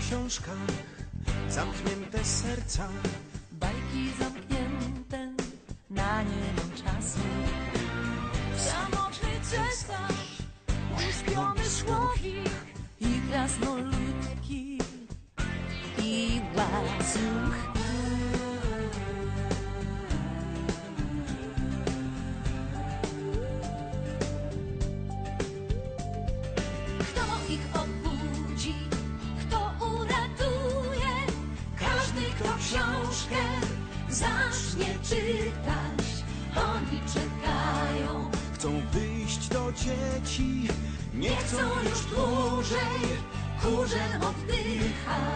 książkach, zamknięte serca. Bajki zamknięte, na nie mam czasu. Samotny cesarz, uśpiony człowiek i krasnoludki i łacuch. Zacznie czytać, oni czekają, Chcą wyjść do dzieci, nie nie chcą już dłużej. kurzem oddychać.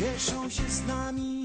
cieszą się z nami.